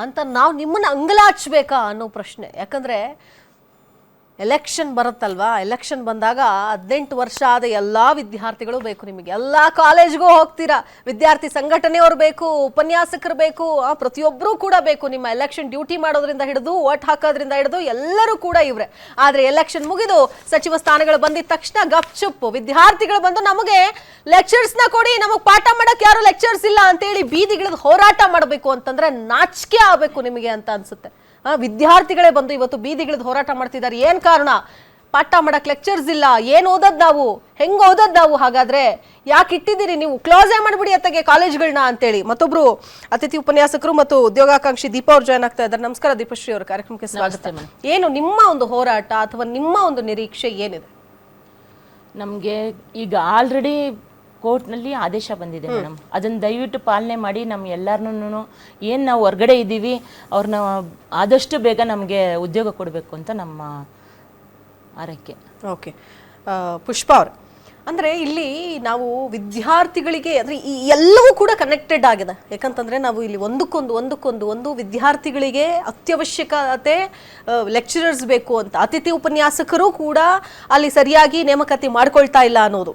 ಅಂತ ನಾವು ನಿಮ್ಮನ್ನ ಅಂಗಲಾಚ್ಬೇಕಾ ಅನ್ನೋ ಪ್ರಶ್ನೆ. ಯಾಕಂದ್ರೆ ಎಲೆಕ್ಷನ್ ಬರುತ್ತಲ್ವಾ? ಎಲೆಕ್ಷನ್ ಬಂದಾಗ ಹದಿನೆಂಟು ವರ್ಷ ಆದ ಎಲ್ಲ ವಿದ್ಯಾರ್ಥಿಗಳು ಬೇಕು ನಿಮಗೆ. ಎಲ್ಲ ಕಾಲೇಜ್ಗೂ ಹೋಗ್ತೀರಾ? ವಿದ್ಯಾರ್ಥಿ ಸಂಘಟನೆಯವರು ಬೇಕು, ಉಪನ್ಯಾಸಕರು ಬೇಕು ಪ್ರತಿಯೊಬ್ಬರೂ ಕೂಡ ಬೇಕು ನಿಮ್ಮ ಎಲೆಕ್ಷನ್ ಡ್ಯೂಟಿ ಮಾಡೋದ್ರಿಂದ ಹಿಡಿದು ಓಟ್ ಹಾಕೋದ್ರಿಂದ ಹಿಡಿದು ಎಲ್ಲರೂ ಕೂಡ ಇವ್ರೆ. ಆದರೆ ಎಲೆಕ್ಷನ್ ಮುಗಿದು ಸಚಿವ ಸ್ಥಾನಗಳು ಬಂದಿದ ತಕ್ಷಣ ಗಪ್ಚುಪ್ ವಿದ್ಯಾರ್ಥಿಗಳು ಬಂದು ನಮಗೆ ಲೆಕ್ಚರ್ಸ್ನ ಕೊಡಿ, ನಮಗೆ ಪಾಠ ಮಾಡೋಕ್ಕೆ ಯಾರು ಲೆಕ್ಚರ್ಸ್ ಇಲ್ಲ ಅಂತೇಳಿ ಬೀದಿಗಿಳಿದು ಹೋರಾಟ ಮಾಡಬೇಕು ಅಂತಂದ್ರೆ ನಾಚಿಕೆ ಆಗಬೇಕು ನಿಮಗೆ ಅಂತ ಅನ್ಸುತ್ತೆ. ವಿದ್ಯಾರ್ಥಿಗಳೇ ಬಂದು ಇವತ್ತು ಬೀದಿಗಿಳಿದು ಹೋರಾಟ ಮಾಡ್ತಿದ್ದಾರೆ. ಏನ್ ಕಾರಣ? ಪಾಠ ಮಾಡಕ್ ಲೆಕ್ಚರ್ಸ್ ಇಲ್ಲ. ಏನ್ ಓದದ್ ನಾವು? ಹೆಂಗ್ ಓದದ್ ನಾವು? ಹಾಗಾದ್ರೆ ಯಾಕೆ ಇಟ್ಟಿದ್ದೀರಿ ನೀವು? ಕ್ಲೋಸೇ ಮಾಡ್ಬಿಡಿ ಅತ್ತಗೆ ಕಾಲೇಜ್ಗಳನ್ನ ಅಂತೇಳಿ. ಮತ್ತೊಬ್ರು ಅತಿಥಿ ಉಪನ್ಯಾಸಕರು ಮತ್ತು ಉದ್ಯೋಗಾಕಾಂಕ್ಷಿ ದೀಪ ಅವ್ರು ಜಾಯ್ನ್ ಆಗ್ತಾ ಇದ್ದಾರೆ. ನಮಸ್ಕಾರ ದೀಪಶ್ರೀ ಅವರ. ಕಾರ್ಯಕ್ರಮಕ್ಕೆ ಸ್ವಾಗತ. ಏನು ನಿಮ್ಮ ಒಂದು ಹೋರಾಟ ಅಥವಾ ನಿಮ್ಮ ಒಂದು ನಿರೀಕ್ಷೆ ಏನಿದೆ? ನಮಗೆ ಈಗ ಆಲ್ರೆಡಿ ಕೋರ್ಟ್ನಲ್ಲಿ ಆದೇಶ ಬಂದಿದೆ ಮೇಡಮ್. ಅದನ್ನ ದಯವಿಟ್ಟು ಪಾಲನೆ ಮಾಡಿ ನಮ್ಮ ಎಲ್ಲರನ್ನೂ ಏನು ನಾವು ಹೊರ್ಗಡೆ ಇದ್ದೀವಿ ಅವ್ರನ್ನ ಆದಷ್ಟು ಬೇಗ ನಮಗೆ ಉದ್ಯೋಗ ಕೊಡಬೇಕು ಅಂತ ನಮ್ಮ ಆರೈಕೆ. ಓಕೆ. ಪುಷ್ಪ ಅವ್ರ ಅಂದ್ರೆ ಇಲ್ಲಿ ನಾವು ವಿದ್ಯಾರ್ಥಿಗಳಿಗೆ ಅಂದ್ರೆ ಈ ಎಲ್ಲವೂ ಕೂಡ ಕನೆಕ್ಟೆಡ್ ಆಗಿದೆ. ಯಾಕಂತಂದ್ರೆ ನಾವು ಇಲ್ಲಿ ಒಂದಕ್ಕೊಂದು ಒಂದಕ್ಕೊಂದು ಒಂದು ವಿದ್ಯಾರ್ಥಿಗಳಿಗೆ ಅತ್ಯವಶ್ಯಕತೆ ಲೆಕ್ಚರರ್ಸ್ ಬೇಕು ಅಂತ. ಅತಿಥಿ ಉಪನ್ಯಾಸಕರು ಕೂಡ ಅಲ್ಲಿ ಸರಿಯಾಗಿ ನೇಮಕಾತಿ ಮಾಡ್ಕೊಳ್ತಾ ಇಲ್ಲ ಅನ್ನೋದು.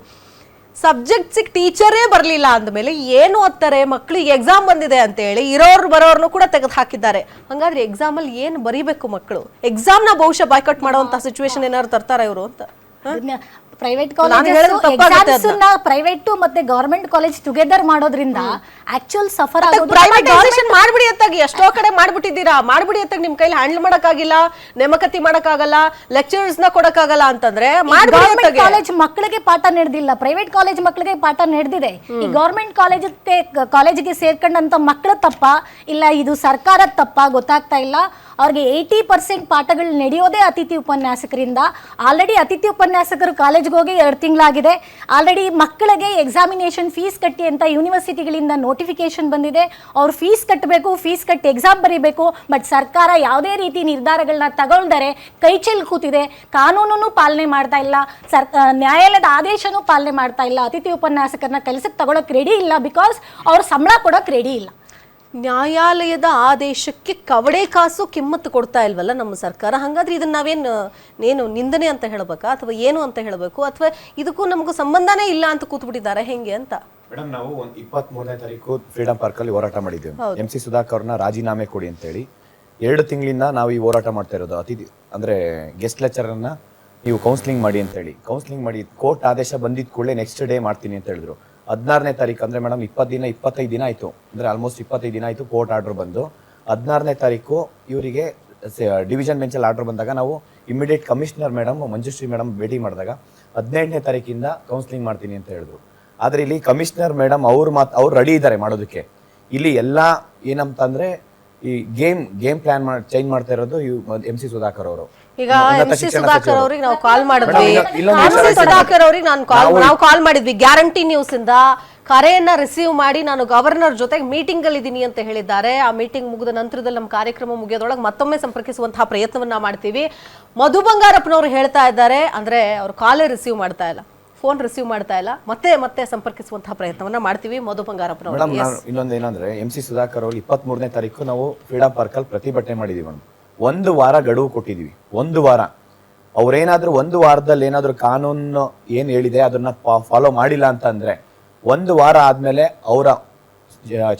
ಸಬ್ಜೆಕ್ಟ್ಸಿಗೆ ಟೀಚರೇ ಬರಲಿಲ್ಲ ಅಂದಮೇಲೆ ಏನು ಓದ್ತಾರೆ? ಮಕ್ಕಳಿಗೆ ಎಕ್ಸಾಮ್ ಬಂದಿದೆ ಅಂತ ಹೇಳಿ ಇರೋರು ಬರೋರ್ನು ಕೂಡ ತೆಗೆದು ಹಾಕಿದ್ದಾರೆ. ಹಂಗಾದ್ರೆ ಎಕ್ಸಾಮಲ್ಲಿ ಏನು ಬರೀಬೇಕು ಮಕ್ಕಳು ಎಕ್ಸಾಮ್ನ ಬಹುಶಃ ಬಾಯ್ಕಟ್ ಮಾಡುವಂತ ಸಿಚುವೇಶನ್ ಏನಾದ್ರು ತರ್ತಾರೆ ಇವರು ಅಂತ? ಪ್ರೈವೇಟ್ ಕಾಲೇಜ್ ಪ್ರೈವೇಟ್ ಮತ್ತೆ ಗವರ್ಮೆಂಟ್ ಕಾಲೇಜ್ ಟುಗೆದರ್ ಮಾಡೋದ್ರಿಂದ ಆಕ್ಚುಯಲ್ ಸಫರ್ ಆಗೋದು ಪ್ರೈವೇಟೈಸೇಷನ್ ಅತ್ತಾಗಿ ಎಷ್ಟೋ ಕಡೆ ಮಾಡ್ಬಿಟ್ಟಿದ್ದೀರಾ? ಮಾಡ್ಬಿಡಿ ಅಂತ ನಿಮ್ ಕೈಲಿ ಹ್ಯಾಂಡಲ್ ಮಾಡಕ್ಕಾಗಿಲ್ಲ ನೇಮಕತಿ ಮಾಡಕ್ಕಾಗಲ್ಲ ಲೆಕ್ಚರರ್ಸ್ನ ಕೊಡಕ್ಕಾಗಲ್ಲ ಅಂತಂದ್ರೆ ಕಾಲೇಜ್ ಮಕ್ಕಳಿಗೆ ಪಾಠ ನಡೆದಿಲ್ಲ ಪ್ರೈವೇಟ್ ಕಾಲೇಜ್ ಮಕ್ಕಳಿಗೆ ಪಾಠ ನಡೆದಿದೆ. ಈ ಗೌರ್ಮೆಂಟ್ ಕಾಲೇಜ್ ಕಾಲೇಜಿಗೆ ಸೇರ್ಕೊಂಡಂತ ಮಕ್ಕಳ ತಪ್ಪ? ಇಲ್ಲ ಇದು ಸರ್ಕಾರ ತಪ್ಪ? ಗೊತ್ತಾಗ್ತಾ ಇಲ್ಲ. ಅವ್ರಿಗೆ ಏಯ್ಟಿ ಪರ್ಸೆಂಟ್ ಪಾಠಗಳು ನಡೆಯೋದೇ ಅತಿಥಿ ಉಪನ್ಯಾಸಕರಿಂದ. ಆಲ್ರೆಡಿ ಅತಿಥಿ ಉಪನ್ಯಾಸಕರು ಕಾಲೇಜ್ಗೆ ಹೋಗಿ ಎರಡು ತಿಂಗಳಾಗಿದೆ. ಆಲ್ರೆಡಿ ಮಕ್ಕಳಿಗೆ ಎಕ್ಸಾಮಿನೇಷನ್ ಫೀಸ್ ಕಟ್ಟಿ ಅಂತ ಯೂನಿವರ್ಸಿಟಿಗಳಿಂದ ನೋಟಿಫಿಕೇಶನ್ ಬಂದಿದೆ. ಅವ್ರು ಫೀಸ್ ಕಟ್ಟಬೇಕು ಫೀಸ್ ಕಟ್ಟಿ ಎಕ್ಸಾಮ್ ಬರೀಬೇಕು ಬಟ್ ಸರ್ಕಾರ ಯಾವುದೇ ರೀತಿ ನಿರ್ಧಾರಗಳನ್ನ ತಗೊಳ್ದರೆ ಕೈ ಕೂತಿದೆ, ಕಾನೂನನ್ನು ಪಾಲನೆ ಮಾಡ್ತಾ ಇಲ್ಲ, ಸರ್ ನ್ಯಾಯಾಲಯದ ಆದೇಶನೂ ಪಾಲನೆ ಮಾಡ್ತಾ ಇಲ್ಲ, ಅತಿಥಿ ಉಪನ್ಯಾಸಕರನ್ನ ಕೆಲಸಕ್ಕೆ ತಗೊಳಕ್ ರೆಡಿ ಇಲ್ಲ ಬಿಕಾಸ್ ಅವ್ರು ಸಂಬಳ ಕೊಡೋಕೆ ರೆಡಿ ಇಲ್ಲ. ನ್ಯಾಯಾಲಯದ ಆದೇಶಕ್ಕೆ ಕವಡೆ ಕಾಸು ಕಿಮ್ಮತ್ತು ಕೊಡ್ತಾ ಇಲ್ವಲ್ಲ ನಮ್ಮ ಸರ್ಕಾರ? ಹಾಗಾದ್ರೆ ಇದನ್ನ ನಾವೇನು, ಏನು ನಿಂದನೆ ಅಂತ ಹೇಳಬೇಕಾ? ಅಥವಾ ಏನು ಅಂತ ಹೇಳಬೇಕು? ಅಥವಾ ಇದಕ್ಕೂ ನಮಗೂ ಸಂಬಂಧನೇ ಇಲ್ಲ ಅಂತ ಕೂತ್ಬಿಟ್ಟಿದ್ದಾರೆ, ಹೆಂಗೆ ಅಂತ? ಮೇಡಮ್ ನಾವು ಒಂದು ಇಪ್ಪತ್ತ್ ಮೂರನೇ ತಾರೀಕು ಫ್ರೀಡಂ ಪಾರ್ಕ್ ಅಲ್ಲಿ ಹೋರಾಟ ಮಾಡಿದ್ವಿ ಎಂ ಸಿ ಸುಧಾಕರ್ ಅವ್ರನ್ನ ರಾಜೀನಾಮೆ ಕೊಡಿ ಅಂತ ಹೇಳಿ ಎರಡು ತಿಂಗಳಿಂದ ನಾವು ಈ ಹೋರಾಟ ಮಾಡ್ತಾ ಇರೋದು. ಅತಿಥಿ ಅಂದ್ರೆ ಗೆಸ್ಟ್ ಲೆಕ್ಚರನ್ನ ನೀವು ಕೌನ್ಸಿಲಿಂಗ್ ಮಾಡಿ ಅಂತ ಹೇಳಿ ಕೌನ್ಸಿಲಿಂಗ್ ಮಾಡಿ ಕೋರ್ಟ್ ಆದೇಶ ಬಂದಿದ್ ಕೂಡಲೇ ನೆಕ್ಸ್ಟ್ ಡೇ ಮಾಡ್ತೀನಿ ಅಂತ ಹೇಳಿದ್ರು. ಹದಿನಾರನೇ ತಾರೀಕು ಅಂದ್ರೆ ಮೇಡಮ್ ಇಪ್ಪತ್ತು ದಿನ ಇಪ್ಪತ್ತೈದು ದಿನ ಆಯ್ತು. ಅಂದ್ರೆ ಆಲ್ಮೋಸ್ಟ್ ಇಪ್ಪತ್ತೈದು ದಿನ ಆಯ್ತು ಕೋರ್ಟ್ ಆರ್ಡರ್ ಬಂದು. ಹದಿನಾರನೇ ತಾರೀಕು ಇವರಿಗೆ ಡಿವಿಷನ್ ಬೆಂಚಲ್ಲಿ ಆರ್ಡರ್ ಬಂದಾಗ ನಾವು immediate commissioner madam Manjushree madam ಭೇಟಿ ಮಾಡಿದಾಗ ಹದಿನೆಂಟನೇ ತಾರೀಕಿಂದ ಕೌನ್ಸಿಲಿಂಗ್ ಮಾಡ್ತೀನಿ ಅಂತ ಹೇಳಿದ್ರು. ಆದ್ರೆ ಇಲ್ಲಿ ಕಮಿಷನರ್ ಮೇಡಮ್ ಅವ್ರು ಮಾತ್ ಅವ್ರು ರೆಡಿ ಇದ್ದಾರೆ ಮಾಡೋದಕ್ಕೆ. ಇಲ್ಲಿ ಎಲ್ಲ ಏನಂತಂದ್ರೆ ಈ ಗೇಮ್ ಗೇಮ್ ಪ್ಲಾನ್ ಮಾಡಿ ಚೇಂಜ್ ಮಾಡ್ತಾ ಇರೋದು ಎಂ ಸಿ ಸುಧಾಕರ್ ಅವರು. ಈಗ ಎಂ ಸಿ ಸುಧಾಕರ್ ಅವ್ರಿಗೆ ನಾವು ಕಾಲ್ ಮಾಡಿದ್ವಿ. ಎಂ ಸಿ ಸುಧಾಕರ್ ಅವ್ರಿಗೆ ನಾನು ಕಾಲ್ ನಾವು ಕಾಲ್ ಮಾಡಿದ್ವಿ. ಗ್ಯಾರಂಟಿ ನ್ಯೂಸ್ ಇಂದ ಕರೆಯನ್ನ ರಿಸೀವ್ ಮಾಡಿ ನಾನು ಗವರ್ನರ್ ಜೊತೆಗೆ ಮೀಟಿಂಗ್ ಅಲ್ಲಿ ಇದ್ದೀನಿ ಅಂತ ಹೇಳಿದ್ದಾರೆ. ಆ ಮೀಟಿಂಗ್ ಮುಗಿದ ನಂತರದಲ್ಲಿ ನಮ್ಮ ಕಾರ್ಯಕ್ರಮ ಮುಗಿಯೋದ್ರೊಳಗೆ ಮತ್ತೊಮ್ಮೆ ಸಂಪರ್ಕಿಸುವಂತಹ ಪ್ರಯತ್ನವನ್ನ ಮಾಡ್ತೀವಿ. ಮಧು ಬಂಗಾರಪ್ಪನವರು ಹೇಳ್ತಾ ಇದ್ದಾರೆ. ಅಂದ್ರೆ ಅವ್ರು ಕಾಲೇ ರಿಸೀವ್ ಮಾಡ್ತಾ ಇಲ್ಲ. ಫೋನ್ ರಿಸೀವ್ ಮಾಡ್ತಾ ಇಲ್ಲ ಮತ್ತೆ ಮತ್ತೆ ಸಂಪರ್ಕಿಸುವಂತಹ ಪ್ರಯತ್ನವನ್ನ ಮಾಡ್ತೀವಿ ಮಧು ಬಂಗಾರಪ್ಪನವರು. ಮೇಡಮ್ ನಾನು ಇನ್ನೊಂದು ಏನಂದ್ರೆ ಎಂ ಸಿ ಸುಧಾಕರ್ ಅವರು ಇಪ್ಪತ್ತ್ ಮೂರನೇ ತಾರೀಕು ನಾವು ಫ್ರೀಡಂ ಪಾರ್ಕ್ ಅಲ್ಲಿ ಪ್ರತಿಭಟನೆ ಮಾಡಿದೀವಿ ಮೇಡಮ್. ಒಂದು ವಾರ ಗಡುವು ಕೊಟ್ಟಿದೀವಿ ಒಂದು ವಾರ. ಅವ್ರೇನಾದ್ರೂ ಒಂದು ವಾರದಲ್ಲಿ ಏನಾದ್ರೂ ಕಾನೂನು ಏನ್ ಹೇಳಿದೆ ಅದನ್ನ ಫಾಲೋ ಮಾಡಿಲ್ಲ ಅಂತ ಅಂದ್ರೆ ಒಂದು ವಾರ ಆದ್ಮೇಲೆ ಅವರ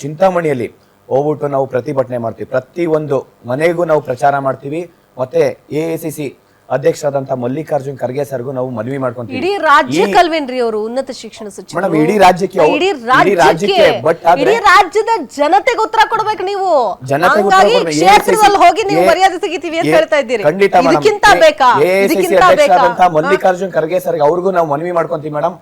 ಚಿಂತಾಮಣಿಯಲ್ಲಿ ಹೋಗ್ಬಿಟ್ಟು ನಾವು ಪ್ರತಿಭಟನೆ ಮಾಡ್ತೀವಿ. ಪ್ರತಿ ಒಂದು ಮನೆಗೂ ನಾವು ಪ್ರಚಾರ ಮಾಡ್ತೀವಿ ಮತ್ತೆ ಎ ಸಿ ಸಿ ಅಧ್ಯಕ್ಷರಾದಂತ ಮಲ್ಲಿಕಾರ್ಜುನ್ ಖರ್ಗೆ ಸರ್ಗೂ ನಾವು ಮನವಿ ಮಾಡ್ಕೊಂತೀವಿ. ಇಡೀ ರಾಜ್ಯಕ್ಕಲ್ವೇನ್ರಿ ಅವರು ಉನ್ನತ ಶಿಕ್ಷಣ ಸಚಿವರು. ಮೇಡಮ್, ಇಡೀ ರಾಜ್ಯಕ್ಕೆ ಅವ್ರು- ಇಡೀ ಇಡೀ ರಾಜ್ಯಕ್ಕೆ, ಆದ್ರೆ- ಇಡೀ ರಾಜ್ಯದ ಜನತೆಗೆ ಉತ್ತರ ಕೊಡ್ಬೇಕು ನೀವು. ಜನತೆಗೆ ಉತ್ತರ ಹಂಗಾಗಿ ಕೊಡ್ಬೇಕು. ಕ್ಷೇತ್ರದಲ್ಲಿ ಹೋಗಿ ನೀವು ಮರ್ಯಾದೆ ತೆಗಿತೀವಿ ಅಂತ ಹೇಳ್ತಾ ಇದ್ದೀರಿ. ಖಂಡಿತ madam. ಇದಕ್ಕಿಂತ ಬೇಕಾ? AICC ಇದಕ್ಕಿಂತ ಬೇಕಾ? ಮಲ್ಲಿಕಾರ್ಜುನ್ ಖರ್ಗೆ ಸರ್ಗೆ ಅವ್ರಿಗೂ ನಾವು ಮನವಿ ಮಾಡ್ಕೊಂತೀವಿ ಮೇಡಮ್.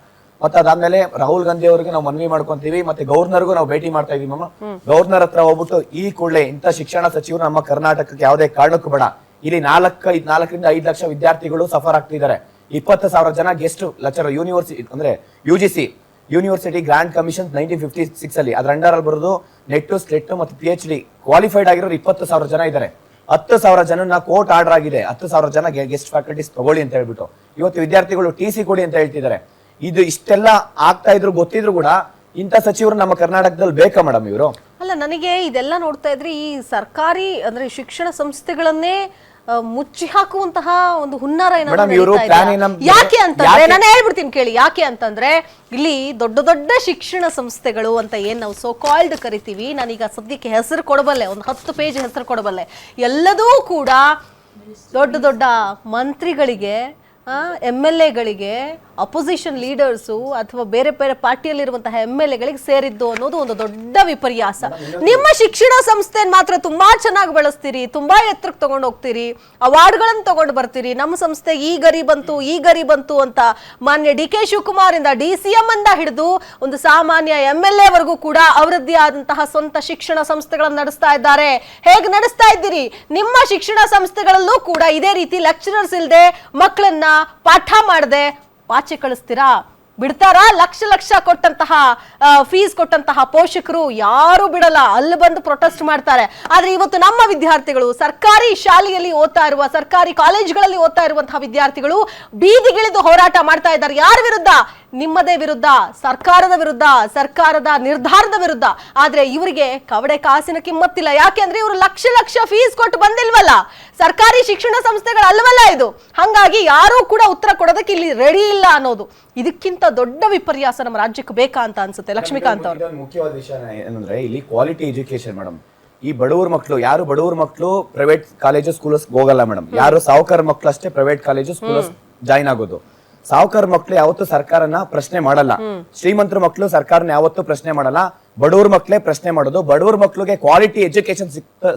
ಮತ್ತೆ ಅದಾದ್ಮೇಲೆ ರಾಹುಲ್ ಗಾಂಧಿ ಅವ್ರಿಗೆ ನಾವು ಮನವಿ ಮಾಡ್ಕೊಂತೀವಿ. ಮತ್ತೆ ಗವರ್ನರ್ಗೂ ನಾವು ಭೇಟಿ ಮಾಡ್ತಾ ಇದೀವಿ ಮ್ಯಾಮ್ ಗವರ್ನರ್ ಹತ್ರ ಹೋಗ್ಬಿಟ್ಟು ಈ ಕೂಡಲೇ ಇಂಥ ಶಿಕ್ಷಣ ಸಚಿವರು ನಮ್ಮ ಕರ್ನಾಟಕಕ್ಕೆ ಯಾವುದೇ ಕಾರಣಕ್ಕೂ ಬೇಡ. ಇಲ್ಲಿ ನಾಲ್ಕ ನಾಲ್ಕರಿಂದ ಐದು ಲಕ್ಷ ವಿದ್ಯಾರ್ಥಿಗಳು ಸಫರ್ ಆಗ್ತಿದ್ದಾರೆ. ಇಪ್ಪತ್ತು ಸಾವಿರ ಜನ ಗೆಸ್ಟ್ ಲೆಕ್ಚರ್ ಯೂನಿವರ್ಸಿಟಿ ಅಂದ್ರೆ U G C university grand commission nineteen fifty six ಅಲ್ಲಿ. ಅದರ ಅಂಡರ್ ಅಲ್ಲಿ ಬರೋದು ನೆಟ್ ಸ್ಲೆಟ್ ಮತ್ತು ಪಿ ಎಚ್ ಡಿ ಕ್ವಾಲಿಫೈಡ್ ಆಗಿರೋರು ಇಪ್ಪತ್ತು ಸಾವಿರ ಜನ ಇದ್ದಾರೆ. ಹತ್ತು ಸಾವಿರ ಜನನ ಕೋರ್ಟ್ ಆರ್ಡರ್ ಆಗಿದೆ. ಹತ್ತು ಸಾವಿರ ಜನ ಗೆಸ್ಟ್ ಫ್ಯಾಕಲ್ಟೀಸ್ ತಗೊಳ್ಳಿ ಅಂತ ಹೇಳ್ಬಿಟ್ಟು. ಇವತ್ತು ವಿದ್ಯಾರ್ಥಿಗಳು ಟಿ ಸಿ ಕೊಡಿ ಅಂತ ಹೇಳ್ತಿದ್ದಾರೆ. ಇದು ಇಷ್ಟೆಲ್ಲ ಆಗ್ತಾ ಇದ್ರು, ಗೊತ್ತಿದ್ರು ಕೂಡ ಇಂಥ ಸಚಿವರು ನಮ್ಮ ಕರ್ನಾಟಕದಲ್ಲಿ ಬೇಕಾ ಮೇಡಮ್ ಇವರು? ಅಲ್ಲ, ನನಗೆ ಇದೆಲ್ಲ ನೋಡ್ತಾ ಇದ್ರೆ ಈ ಸರ್ಕಾರಿ, ಅಂದ್ರೆ ಶಿಕ್ಷಣ ಸಂಸ್ಥೆಗಳನ್ನೇ ಮುಚ್ಚಿ ಹಾಕುವಂತಹ ಒಂದು ಹುನ್ನಾರ ಏನಾದ್ರು ಯಾಕೆ ಅಂತಂದ್ರೆ ನಾನು ಹೇಳ್ಬಿಡ್ತೀನಿ ಕೇಳಿ ಯಾಕೆ ಅಂತಂದ್ರೆ ಇಲ್ಲಿ ದೊಡ್ಡ ದೊಡ್ಡ ಶಿಕ್ಷಣ ಸಂಸ್ಥೆಗಳು ಅಂತ ಏನ್ ನಾವು ಸೋ ಕಾಲ್ಡ್ ಕರಿತೀವಿ ನಾನೀಗ ಸದ್ಯಕ್ಕೆ ಹೆಸರು ಕೊಡಬಲ್ಲೆ ಒಂದು ಹತ್ತು ಪೇಜ್ ಹೆಸರು ಕೊಡಬಲ್ಲೆ. ಎಲ್ಲದೂ ಕೂಡ ದೊಡ್ಡ ದೊಡ್ಡ ಮಂತ್ರಿಗಳಿಗೆ ಎಂ ಎಲ್ ಎಗಳಿಗೆ ಅಪೋಸಿಷನ್ ಲೀಡರ್ಸು ಅಥವಾ ಬೇರೆ ಬೇರೆ ಪಾರ್ಟಿಯಲ್ಲಿರುವಂತಹ ಎಂ ಎಲ್ ಎಗಳಿಗೆ ಸೇರಿದ್ದು ಅನ್ನೋದು ಒಂದು ದೊಡ್ಡ ವಿಪರ್ಯಾಸ. ನಿಮ್ಮ ಶಿಕ್ಷಣ ಸಂಸ್ಥೆನ ಮಾತ್ರ ತುಂಬಾ ಚೆನ್ನಾಗಿ ಬೆಳೆಸ್ತೀರಿ, ತುಂಬಾ ಎತ್ತರಕ್ಕೆ ತಗೊಂಡು ಹೋಗ್ತೀರಿ ಅವಾರ್ಡ್ಗಳನ್ನು ತಗೊಂಡು ಬರ್ತೀರಿ, ನಮ್ಮ ಸಂಸ್ಥೆ ಈ ಗರಿ ಬಂತು, ಈ ಗರಿ ಬಂತು ಅಂತ ಮಾನ್ಯ ಡಿ ಕೆ ಶಿವಕುಮಾರ್ ಇಂದ ಡಿ ಸಿ ಎಂ ಇಂದ ಹಿಡಿದು ಒಂದು ಸಾಮಾನ್ಯ ಎಂ ಎಲ್ ಎವರೆಗೂ ಕೂಡ ಅವರದ್ದೇ ಆದಂತಹ ಸ್ವಂತ ಶಿಕ್ಷಣ ಸಂಸ್ಥೆಗಳನ್ನು ನಡೆಸ್ತಾ ಇದ್ದಾರೆ. ಹೇಗೆ ನಡೆಸ್ತಾ ಇದ್ದೀರಿ? ನಿಮ್ಮ ಶಿಕ್ಷಣ ಸಂಸ್ಥೆಗಳಲ್ಲೂ ಕೂಡ ಇದೇ ರೀತಿ ಲೆಕ್ಚರರ್ಸ್ ಇಲ್ಲದೆ ಮಕ್ಕಳನ್ನ ಪಾಠ ಮಾಡದೆ, ಪಾಚೆ ಕಳಿಸ್ತೀರಾ? ಬಿಡ್ತಾರಾ? ಲಕ್ಷ ಲಕ್ಷ ಕೊಟ್ಟಂತಹ ಫೀಸ್ ಕೊಟ್ಟಂತಹ ಪೋಷಕರು ಯಾರು ಬಿಡಲ್ಲ. ಅಲ್ಲಿ ಬಂದು ಪ್ರೊಟೆಸ್ಟ್ ಮಾಡ್ತಾರೆ. ಆದ್ರೆ ಇವತ್ತು ನಮ್ಮ ವಿದ್ಯಾರ್ಥಿಗಳು, ಸರ್ಕಾರಿ ಶಾಲೆಯಲ್ಲಿ ಓದ್ತಾ ಇರುವ, ಸರ್ಕಾರಿ ಕಾಲೇಜ್ಗಳಲ್ಲಿ ಓದ್ತಾ ಇರುವಂತಹ ವಿದ್ಯಾರ್ಥಿಗಳು ಬೀದಿಗಿಳಿದು ಹೋರಾಟ ಮಾಡ್ತಾ ಇದ್ದಾರೆ. ಯಾರ ವಿರುದ್ಧ? ನಿಮ್ಮದೇ ವಿರುದ್ಧ ಸರ್ಕಾರದ ವಿರುದ್ಧ ಸರ್ಕಾರದ ನಿರ್ಧಾರದ ವಿರುದ್ಧ. ಆದ್ರೆ ಇವರಿಗೆ ಕವಡೆ ಕಾಸಿನ ಕಿಮ್ಮತ್ತಿಲ್ಲ. ಯಾಕೆಂದ್ರೆ ಇವರು ಲಕ್ಷ ಲಕ್ಷ ಫೀಸ್ ಕೊಟ್ಟು ಬಂದಿಲ್ವಲ್ಲ? ಸರ್ಕಾರಿ ಶಿಕ್ಷಣ ಸಂಸ್ಥೆಗಳು ಅಲ್ವಲ್ಲ ಇದು? ಹಂಗಾಗಿ ಯಾರೂ ಕೂಡ ಉತ್ತರ ಕೊಡೋದಕ್ಕೆ ಇಲ್ಲಿ ರೆಡಿ ಇಲ್ಲ ಅನ್ನೋದು. ಇದಕ್ಕಿಂತ ದೊಡ್ಡ ವಿಪರ್ಯಾಸ ನಮ್ಮ ರಾಜ್ಯಕ್ಕೆ ಬೇಕಾ ಅಂತ ಅನ್ಸುತ್ತೆ. ಲಕ್ಷ್ಮೀಕಾಂತ್ ಅವರು. ಮುಖ್ಯವಾದ ವಿಷಯ ಏನಂದ್ರೆ ಇಲ್ಲಿ ಕ್ವಾಲಿಟಿ ಎಜುಕೇಶನ್ ಮೇಡಮ್. ಈ ಬಡವರ ಮಕ್ಕಳು ಯಾರು ಬಡವ್ರ ಮಕ್ಕಳು ಪ್ರೈವೇಟ್ ಕಾಲೇಜು ಸ್ಕೂಲ್ಸ್ ಹೋಗಲ್ಲ ಮೇಡಮ್. ಯಾರು ಸಾವುಕಾರ ಮಕ್ಕಳು ಅಷ್ಟೇ ಪ್ರೈವೇಟ್ ಕಾಲೇಜು ಸ್ಕೂಲ್ಸ್ ಜಾಯ್ನ್ ಆಗೋದು. ಸಾವುಕಾರ ಮಕ್ಳು ಯಾವತ್ತೂ ಸರ್ಕಾರನ ಪ್ರಶ್ನೆ ಮಾಡಲ್ಲ. ಶ್ರೀಮಂತರ ಮಕ್ಕಳು ಸರ್ಕಾರನ ಯಾವತ್ತೂ ಪ್ರಶ್ನೆ ಮಾಡಲ್ಲ. ಬಡವ್ರ ಮಕ್ಳೇ ಪ್ರಶ್ನೆ ಮಾಡೋದು. ಬಡವ್ರ ಮಕ್ಕಳಿಗೆ ಕ್ವಾಲಿಟಿ ಎಜುಕೇಶನ್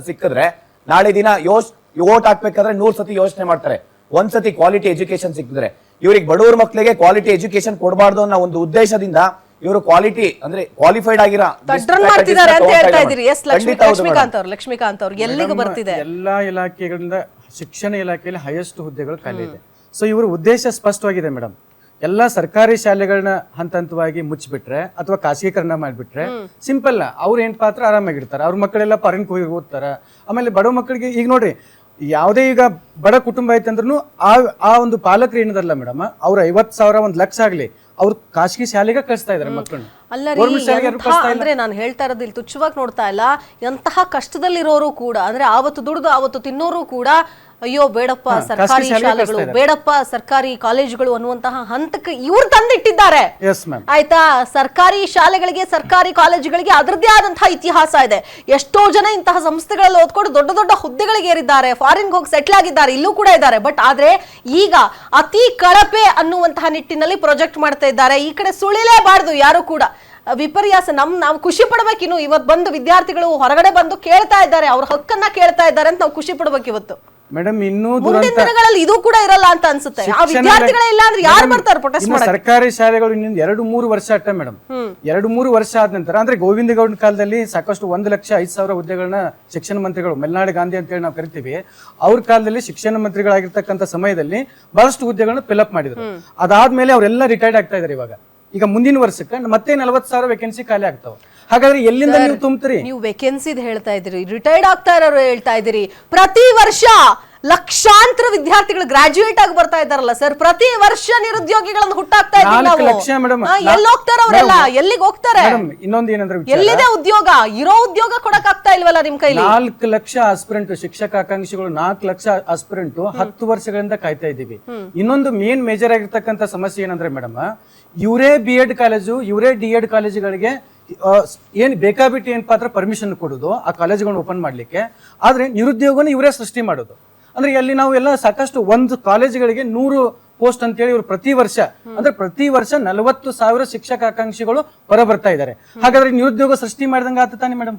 ಸಿಕ್ಕಿದ್ರೆ ನಾಳೆ ದಿನ ಯೋಚ್ ಓಟ್ ಹಾಕ್ಬೇಕಾದ್ರೆ ನೂರ್ ಸತಿ ಯೋಚನೆ ಮಾಡ್ತಾರೆ. ಒಂದ್ ಸತಿ ಕ್ವಾಲಿಟಿ ಎಜುಕೇಶನ್ ಸಿಕ್ಕಿದ್ರೆ. ಇವ್ರಿಗೆ ಬಡವ್ರ ಮಕ್ಕಳಿಗೆ ಕ್ವಾಲಿಟಿ ಎಜುಕೇಶನ್ ಕೊಡಬಾರ್ದು ಅನ್ನೋ ಒಂದು ಉದ್ದೇಶದಿಂದ ಇವರು ಕ್ವಾಲಿಟಿ ಅಂದ್ರೆ ಕ್ವಾಲಿಫೈಡ್ ಆಗಿರೋ ತಡ್ರನ್ ಮಾಡ್ತಿದ್ದಾರೆ ಅಂತ ಹೇಳ್ತಾ ಇದ್ದೀರಿ. ಎಸ್ ಲಕ್ಷ್ಮೀ ಲಕ್ಷ್ಮೀಕಾಂತ್ ಅವ್ರು ಎಲ್ಲಿಗೆ ಬರ್ತಿದೆ? ಎಲ್ಲಾ ಇಲಾಖೆಗಳಿಂದ ಶಿಕ್ಷಣ ಇಲಾಖೆಯಲ್ಲಿ ಹೈಯೆಸ್ಟ್ ಹುದ್ದೆಗಳು ಖಾಲಿ ಇದೆ. ಸೊ ಇವ್ರ ಉದ್ದೇಶ ಸ್ಪಷ್ಟವಾಗಿದೆ ಮೇಡಮ್ ಎಲ್ಲ ಸರ್ಕಾರಿ ಶಾಲೆಗಳನ್ನ ಹಂತ ಹಂತವಾಗಿ ಮುಚ್ಚಿಬಿಟ್ರೆ ಅಥವಾ ಖಾಸಗೀಕರಣ ಮಾಡಿಬಿಟ್ರೆ ಸಿಂಪಲ್ ಅವ್ರ ಏನ್ ಪಾತ್ರ ಆರಾಮಾಗಿರ್ತಾರೆ. ಅವ್ರ ಮಕ್ಕಳೆಲ್ಲ ಫಾರಿನ್ ಹೋಗಿ ಓದ್ತಾರೆ. ಆಮೇಲೆ ಬಡ ಮಕ್ಕಳಿಗೆ ಈಗ ನೋಡ್ರಿ ಯಾವುದೇ ಈಗ ಬಡ ಕುಟುಂಬ ಐತಂದ್ರೂ ಆ ಆ ಒಂದು ಪಾಲಕರು ಏನದಲ್ಲ ಮೇಡಮ್ ಅವ್ರ ಐವತ್ ಸಾವಿರ ಒಂದು ಲಕ್ಷ ಆಗಲಿ ಅವ್ರು ಖಾಸಗಿ ಶಾಲೆಗೆ ಕಳಿಸ್ತಾ ಇದಾರೆ ಮಕ್ಕಳನ್ನ. ಅಲ್ಲ. ಅಂದ್ರೆ ನಾನು ಹೇಳ್ತಾ ಇರೋದು ಇಲ್ಲಿ ತುಚ್ಛವಾಗಿ ನೋಡ್ತಾ ಇಲ್ಲ. ಎಂತಹ ಕಷ್ಟದಲ್ಲಿರೋರು ಕೂಡ ಅಂದ್ರೆ ಆವತ್ತು ದುಡಿದು ಆವತ್ತು ತಿನ್ನೋರು ಕೂಡ ಅಯ್ಯೋ ಬೇಡಪ್ಪ ಸರ್ಕಾರಿ ಶಾಲೆಗಳು ಬೇಡಪ್ಪ ಸರ್ಕಾರಿ ಕಾಲೇಜುಗಳು ಅನ್ನುವಂತಹ ಹಂತಕ್ಕೆ ಇವ್ರು ತಂದಿಟ್ಟಿದ್ದಾರೆ. ಆಯ್ತಾ? ಸರ್ಕಾರಿ ಶಾಲೆಗಳಿಗೆ ಸರ್ಕಾರಿ ಕಾಲೇಜುಗಳಿಗೆ ಅದರದ್ದೇ ಆದಂತಹ ಇತಿಹಾಸ ಇದೆ. ಎಷ್ಟೋ ಜನ ಇಂತಹ ಸಂಸ್ಥೆಗಳಲ್ಲಿ ಓದ್ಕೊಂಡು ದೊಡ್ಡ ದೊಡ್ಡ ಹುದ್ದೆಗಳಿಗೆ ಏರಿದ್ದಾರೆ. ಫಾರಿನ್ ಹೋಗಿ ಸೆಟ್ಲ್ ಆಗಿದ್ದಾರೆ. ಇಲ್ಲೂ ಕೂಡ ಇದ್ದಾರೆ. ಬಟ್ ಆದ್ರೆ ಈಗ ಅತಿ ಕಳಪೆ ಅನ್ನುವಂತಹ ನಿಟ್ಟಿನಲ್ಲಿ ಪ್ರೊಜೆಕ್ಟ್ ಮಾಡ್ತಾ ಇದ್ದಾರೆ. ಈ ಕಡೆ ಸುಳಿಲೇಬಾರದು ಯಾರು ಕೂಡ. ವಿಪರ್ಯಾಸ ನಮ್ ನಾವು ಖುಷಿ ಪಡ್ಬೇಕಿನ್ನು ಇವತ್ತು ಬಂದು ವಿದ್ಯಾರ್ಥಿಗಳು ಹೊರಗಡೆ ಬಂದು ಕೇಳ್ತಾ ಇದ್ದಾರೆ. ಅವ್ರ ಹಕ್ಕನ್ನ ಕೇಳ್ತಾ ಇದ್ದಾರೆ ಅಂತ ನಾವು ಖುಷಿ ಪಡ್ಬೇಕು ಇವತ್ತು. ಮೇಡಮ್ ಇನ್ನೂ ಮುಂದಿನ ದಿನಗಳಲ್ಲಿ ಇದು ಕೂಡ ಇರಲ್ಲ ಅಂತ ಅನ್ಸುತ್ತೆ. ಆ ವಿದ್ಯಾರ್ಥಿಗಳೇ ಇಲ್ಲ ಅಂದ್ರೆ ಯಾರು ಬರ್ತಾರೆ ಪ್ರೊಟೆಸ್ಟ್ ಮಾಡ್ತಾರೆ ಮಾಡಕ್ಕೆ? ಸರ್ಕಾರಿ ಶಾಲೆಗಳು ಇನ್ನೊಂದು ಎರಡು ಮೂರು ವರ್ಷ ಅಟ್ಟ ಮೇಡಮ್. ಎರಡು ಮೂರು ವರ್ಷ ಆದ ನಂತರ ಅಂದ್ರೆ ಗೋವಿಂದ ಗೌಡ ಕಾಲದಲ್ಲಿ ಸಾಕಷ್ಟು ಒಂದು ಲಕ್ಷ ಐದು ಸಾವಿರ ಹುದ್ದೆಗಳನ್ನ ಶಿಕ್ಷಣ ಮಂತ್ರಿಗಳು ಮಲೆನಾಡು ಗಾಂಧಿ ಅಂತ ಹೇಳಿ ನಾವು ಕರಿತೀವಿ. ಅವ್ರ ಕಾಲದಲ್ಲಿ ಶಿಕ್ಷಣ ಮಂತ್ರಿಗಳಾಗಿರ್ತಕ್ಕಂಥ ಸಮಯದಲ್ಲಿ ಬಹಳಷ್ಟು ಹುದ್ದೆಗಳನ್ನ ಫಿಲ್ಅಪ್ ಮಾಡಿದ್ರು. ಅದಾದ್ಮೇಲೆ ಅವರೆಲ್ಲ ರಿಟೈರ್ಡ್ ಆಗ್ತಾ ಇದಾರೆ ಇವಾಗ. ಈಗ ಮುಂದಿನ ವರ್ಷಕ್ಕೆ ಮತ್ತೆ ನಲವತ್ತು ಸಾವಿರ ವೇಕೆನ್ಸಿ ಖಾಲಿ ಆಗ್ತಾವ. ಹಾಗಾದ್ರೆ ಎಲ್ಲಿಂದ ನೀವು ತುಂಬ್ತೀರಿ? ನೀವು ವೇಕೆನ್ಸಿದ್ ಹೇಳ್ತಾ ಇದ್ರಿ ರಿಟೈರ್ಡ್ ಆಗ್ತಾ ಇರೋರು ಹೇಳ್ತಾ ಇದ್ದೀರಿ. ಪ್ರತಿ ವರ್ಷ ಲಕ್ಷಾಂತರ ವಿದ್ಯಾರ್ಥಿಗಳು ಗ್ರಾಜುಯೇಟ್ ಆಗಿ ಬರ್ತಾ ಇದಾರಲ್ಲ ಸರ್ ಪ್ರತಿ ವರ್ಷ ನಿರುದ್ಯೋಗಿಗಳನ್ನು ಹುಟ್ಟಾಕ್ತಾ ಇದ್ದೀವಿ ನಾಲ್ಕು ಲಕ್ಷ ಮೇಡಮ್ ಹಾ, ಎಲ್ಲಿ ಹೋಗ್ತಾರ ಅವರೆಲ್ಲ ಎಲ್ಲಿಗೆ ಹೋಗ್ತಾರೆ? ಇನ್ನೊಂದು ಏನಂದ್ರೆ ಎಲ್ಲಿದೆ ಉದ್ಯೋಗ? ಇರೋ ಉದ್ಯೋಗ ಕೊಡಕ್ ಆಗ್ತಾ ಇಲ್ವಲ್ಲ ನಿಮ್ ಕೈಲಿ? ನಾಲ್ಕು ಲಕ್ಷ ಆಸ್ಪಿರೆಂಟ್ ಶಿಕ್ಷಕ ಆಕಾಂಕ್ಷಿಗಳು ನಾಲ್ಕು ಲಕ್ಷ ಆಸ್ಪಿರೆಂಟ್ ಹತ್ತು ವರ್ಷಗಳಿಂದ ಕಾಯ್ತಾ ಇದ್ದೀವಿ. ಇನ್ನೊಂದು ಮೇನ್ ಮೇಜರ್ ಆಗಿರ್ತಕ್ಕಂಥ ಸಮಸ್ಯೆ ಏನಂದ್ರೆ ಮೇಡಮ್ ಇವರೇ ಬಿ ಎಡ್ ಕಾಲೇಜು ಇವರೇ ಡಿ ಎಡ್ ಕಾಲೇಜುಗಳಿಗೆ ಏನು ಬೇಕಾಬಿಟ್ಟು ಏನ್ ಪಾತ್ರ ಪರ್ಮಿಷನ್ ಕೊಡೋದು ಆ ಕಾಲೇಜುಗಳನ್ನ ಓಪನ್ ಮಾಡ್ಲಿಕ್ಕೆ. ಆದ್ರೆ ನಿರುದ್ಯೋಗನ ಇವರೇ ಸೃಷ್ಟಿ ಮಾಡೋದು. ಅಂದ್ರೆ ಅಲ್ಲಿ ನಾವು ಎಲ್ಲ ಸಾಕಷ್ಟು ಒಂದು ಕಾಲೇಜುಗಳಿಗೆ ನೂರು ಪೋಸ್ಟ್ ಅಂತೇಳಿ ಇವರು ಪ್ರತಿ ವರ್ಷ, ಅಂದ್ರೆ ಪ್ರತಿ ವರ್ಷ ನಲವತ್ತು ಸಾವಿರ ಶಿಕ್ಷಕ ಆಕಾಂಕ್ಷಿಗಳು ಹೊರ ಬರ್ತಾ ಇದ್ದಾರೆ. ಹಾಗಾದ್ರೆ ನಿರುದ್ಯೋಗ ಸೃಷ್ಟಿ ಮಾಡಿದಂಗ ಆತ ತಾನೆ ಮೇಡಮ್